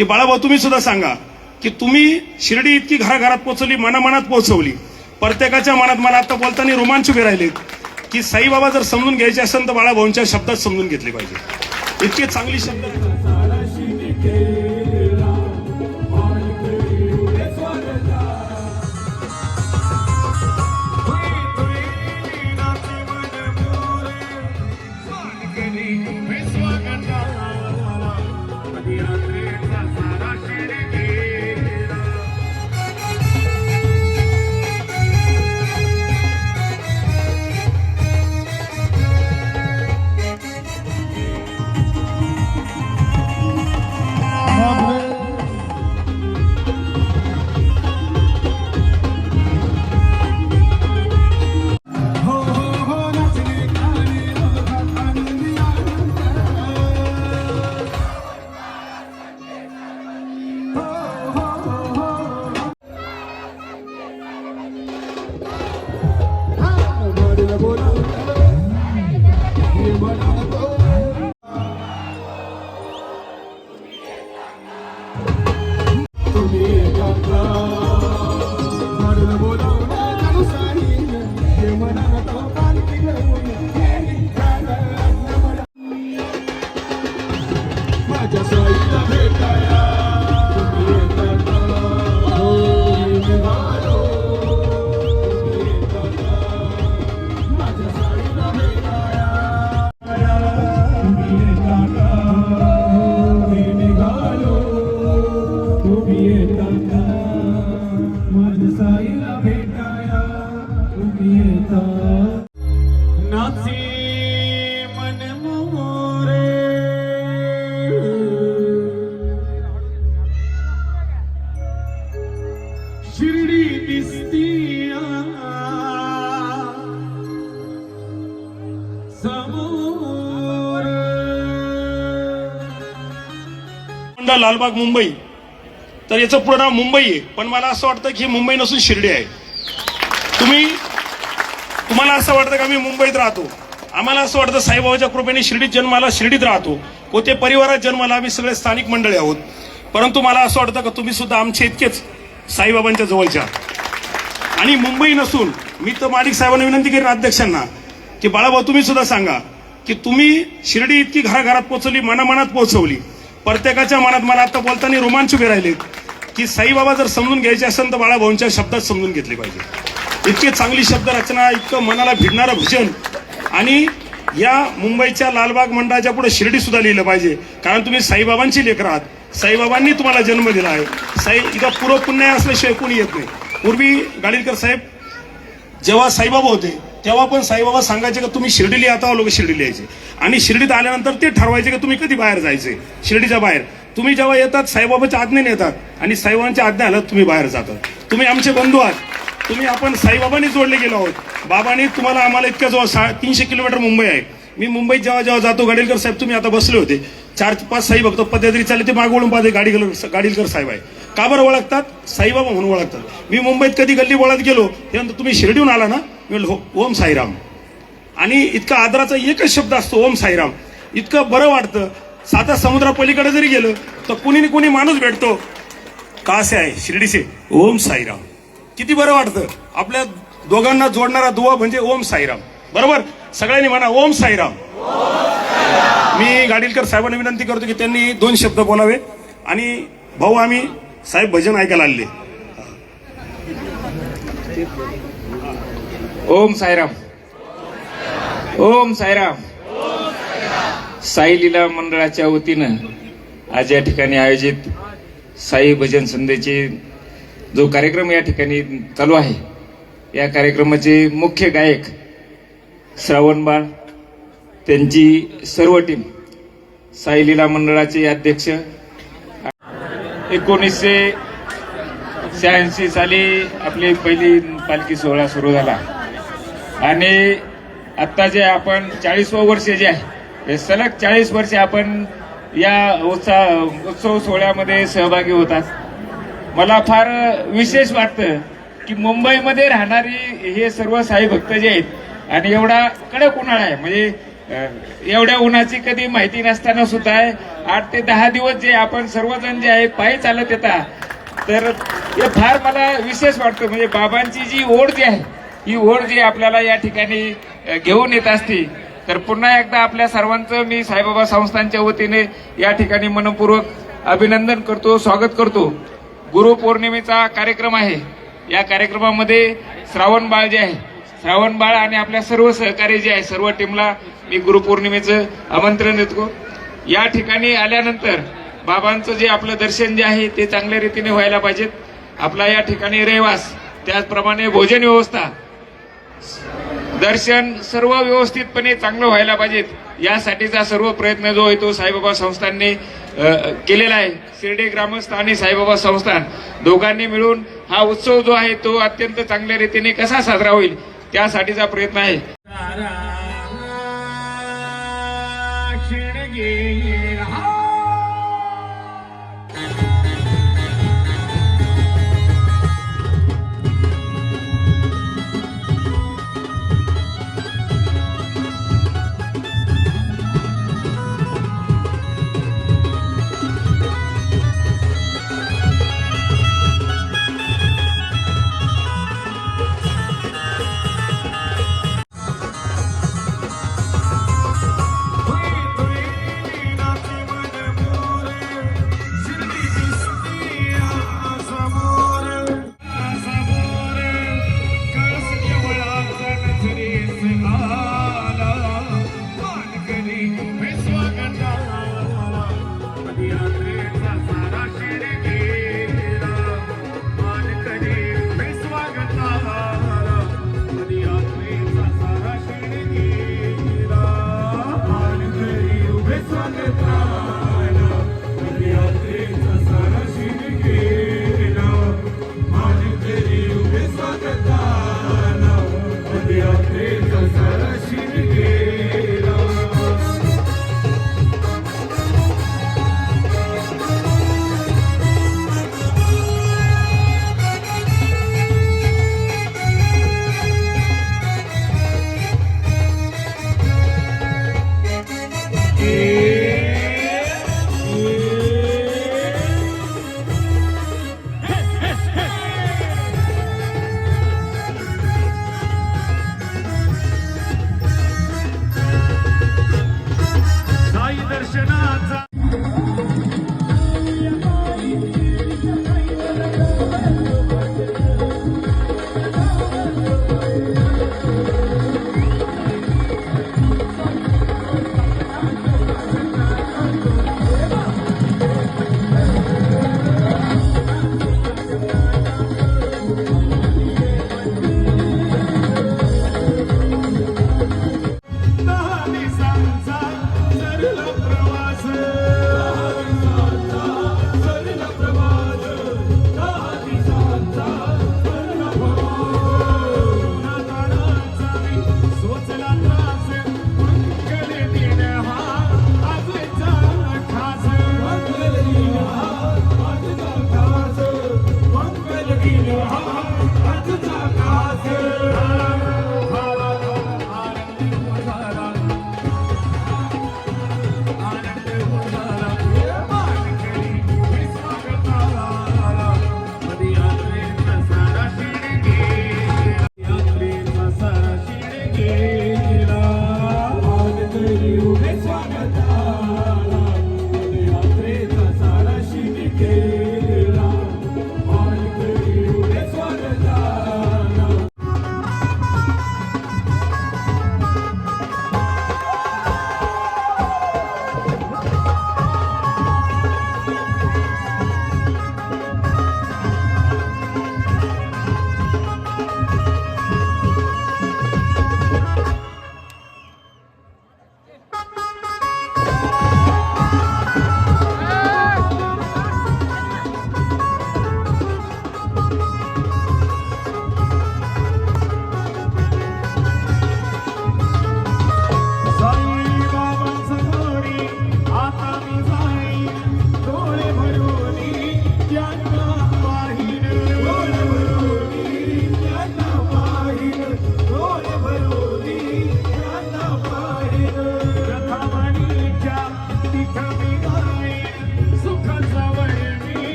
की बाळाभाऊ तुम्ही सुद्धा सांगा की तुम्ही शिर्डी इतकी घराघरात पोहोचवली मनामनात पोहोचवली. प्रत्येकाच्या मनात मला आता बोलताना रोमांच उभे राहिलेत की साईबाबा जर समजून घ्यायचे असेल तर बाळाभाऊंच्या शब्दात समजून घेतले पाहिजे. इतके चांगली शब्द তুমি যাত্রা शिर्डी दिसतिया समोर। लालबाग मुंबई. तर याचं पूर्ण नाव मुंबई आहे पण मला असं वाटतं की मुंबई नसून शिर्डी आहे. तुम्ही आम्हाला असं वाटतं का मी मुंबईत राहतो. आम्हाला असं वाटतं साईबाबाच्या कृपेने शिर्डीत जन्माला शिर्डीत राहतो. कोते परिवारात जन्माला आम्ही सगळे स्थानिक मंडळी आहोत. परंतु मला असं वाटतं का तुम्ही सुद्धा आमचे इतकेच साईबाबांच्या जवळच्या. आणि मुंबई नसून मी तर माणिक साहेबांना विनंती करेन अध्यक्षांना की बाळाभाऊ तुम्ही सुद्धा सांगा की तुम्ही शिर्डी इतकी घराघरात पोहोचवली मनामनात पोहोचवली. प्रत्येकाच्या मनात मला आता बोलताना रोमांच उभे राहिलेत की साईबाबा जर समजून घ्यायचे असेल तर बाळाभाऊंच्या शब्दात समजून घेतले पाहिजे. इतकी चांगली शब्दरचना इतकं मनाला भिडणारं भजन. आणि या मुंबईच्या लालबाग मंडळाच्या पुढे शिर्डी सुद्धा लिहिलं पाहिजे. कारण तुम्ही साईबाबांची लेकर आहात. साईबाबांनी तुम्हाला जन्म दिला आहे. साई इथं पूर्व पुण्य असल्याशिवाय कोणी येत नाही. पूर्वी गाडीलकर साहेब जेव्हा साईबाबा होते तेव्हा पण साईबाबा सांगायचे का तुम्ही शिर्डीला आता लोक शिर्डी लिहायचे. आणि शिर्डीत आल्यानंतर ते ठरवायचे की तुम्ही कधी बाहेर जायचे? शिर्डीच्या बाहेर. तुम्ही जेव्हा येतात साईबाबाच्या आज्ञेने येतात. आणि साईबाबांच्या आज्ञा आल्यात तुम्ही बाहेर जातात. तुम्ही आमचे बंधू आहात. तुम्ही आपण साईबाबांनी जोडले गेलो आहोत. बाबांनी तुम्हाला आम्हाला इतक्या जवळ सा तीनशे किलोमीटर मुंबई आहे. मी मुंबईत जेव्हा जेव्हा जातो गाडीलकर साहेब तुम्ही आता बसले होते. चार पाच साई बघतो पद्धती चालले ते मागवळून पाहते गाडीलकर गाडीलकर साहेब आहे. का बरं ओळखतात? साईबाबा म्हणून ओळखतात. मी मुंबईत कधी गल्ली बोळात गेलो त्यानंतर तुम्ही शिर्डीहून आला ना? मी "हो, ओम साईराम. आणि इतका आदराचा एकच शब्द असतो ओम साईराम. इतकं बरं वाटतं. साता समुद्रापलीकडे जरी गेलं तर कुणी कुणी माणूस भेटतो. का असे आहे? शिर्डीचे ओम साईराम. किती बरं वाटतं? आपल्या दोघांना जोडणारा दुवा म्हणजे ओम साईराम. बरोबर? सगळ्यांनी म्हणा ओम साईराम. मी गाडीलकर साहेबांना विनंती करतो की त्यांनी दोन शब्द बोलावे. आणि भाऊ आम्ही साहेब भजन ऐकायला आले ओम साईराम. ओम साईराम. साई लीला मंडळाच्या वतीनं आज या ठिकाणी आयोजित साई भजन संध्येचे जो कार्यक्रम या ठिकाणी चालू आहे या कार्यक्रमाचे मुख्य गायक श्रावणबाळ त्यांची सर्व टीम साईलीला मंडळाचे अध्यक्ष एकोणीसशे शहाऐंशी साली आपली पहिली पालखी सोहळा सुरू झाला. आणि आत्ता जे आपण चाळीसवं वर्ष जे आहे हे सलग चाळीस वर्षे आपण या उत्साह उत्सव सोहळ्यामध्ये सहभागी होतात. मला फार विशेष वाटतं की मुंबईमध्ये राहणारी हे सर्व साई भक्त जे आहेत आणि एवढा कडक उन्हाळा आहे म्हणजे एवढ्या उन्हाची कधी माहिती नसताना सुद्धा आठ ते दहा दिवस जे आपण सर्वजण जे आहे पायी चालत येतात तर हे फार मला विशेष वाटतं. म्हणजे बाबांची जी ओढ जी आहे ही ओढ जी आपल्याला या ठिकाणी घेऊन येत असते तर पुन्हा एकदा आपल्या सर्वांचं मी साईबाबा संस्थांच्या वतीने या ठिकाणी मनपूर्वक अभिनंदन करतो स्वागत करतो. गुरुपौर्णिमेचा कार्यक्रम आहे. या कार्यक्रमामध्ये श्रावण बाळ जे आहे श्रावण बाळ आणि आपल्या सर्व सहकारी जे आहे सर्व टीमला मी गुरुपौर्णिमेचं आमंत्रण देतो. या ठिकाणी आल्यानंतर बाबांचं जे आपलं दर्शन जे आहे ते चांगल्या रीतीने व्हायला पाहिजेत. आपला या ठिकाणी रहिवास त्याचप्रमाणे भोजन व्यवस्था दर्शन सर्व व्यवस्थितपणे चांगलं व्हायला पाहिजेत. यासाठीचा सर्व प्रयत्न जो आहे तो साईबाबा संस्थांनी केलेला आहे. शिर्डी ग्रामस्थ आणि साईबाबा संस्थान दोघांनी मिळून हा उत्सव जो आहे तो अत्यंत चांगल्या रीतीने कसा साजरा होईल त्यासाठीचा प्रयत्न आहे.